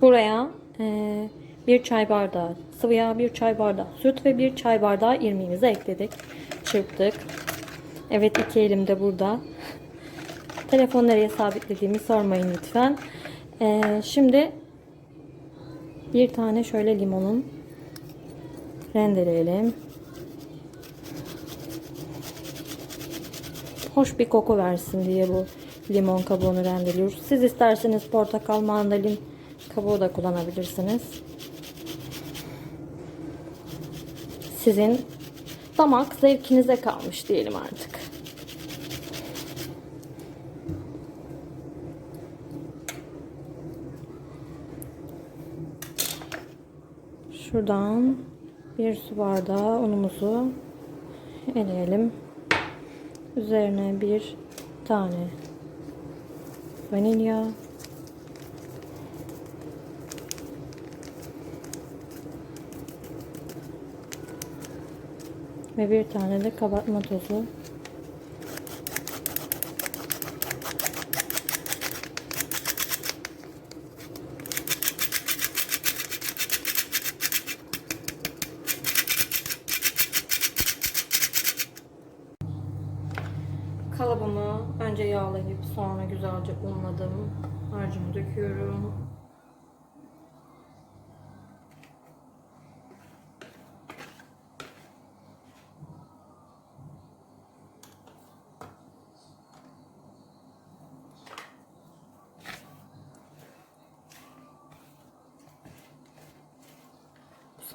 Buraya e, bir çay bardağı sıvı yağ, bir çay bardağı süt ve bir çay bardağı irmiğimizi ekledik. Çırptık. Evet iki elim de burada. Telefonu nereye sabitlediğimi sormayın lütfen. E, şimdi bir tane şöyle limonun rendeleyelim. Hoş bir koku versin diye bu limon kabuğunu rendeliyoruz. Siz isterseniz portakal, mandalin kabuğu da kullanabilirsiniz. Sizin damak zevkinize kalmış diyelim artık. Şuradan bir su bardağı unumuzu eleyelim. Üzerine bir tane vanilya ve bir tane de kabartma tozu. Kalıbımı önce yağlayıp sonra güzelce unladım. Harcımı döküyorum.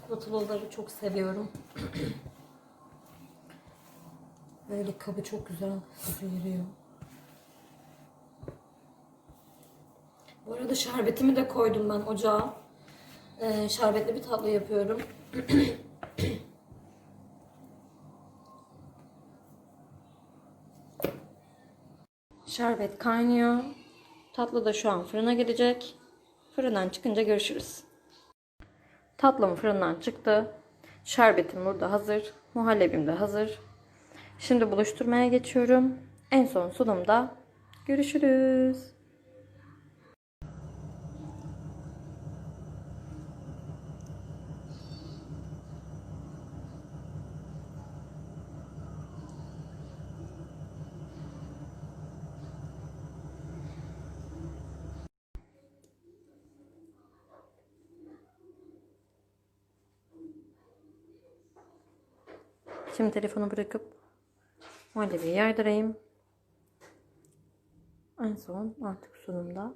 Spatulaları çok seviyorum. Böyle kabı çok güzel sıyırıyor. Bu arada şerbetimi de koydum ben ocağa. Ee, şerbetli bir tatlı yapıyorum. Şerbet kaynıyor. Tatlı da şu an fırına gidecek. Fırından çıkınca görüşürüz. Tatlım fırından çıktı. Şerbetim burada hazır. Muhallebim de hazır. Şimdi buluşturmaya geçiyorum. En son sunumda görüşürüz. Şimdi telefonu bırakıp muhallebiyi yardırayım. En son artık sunumda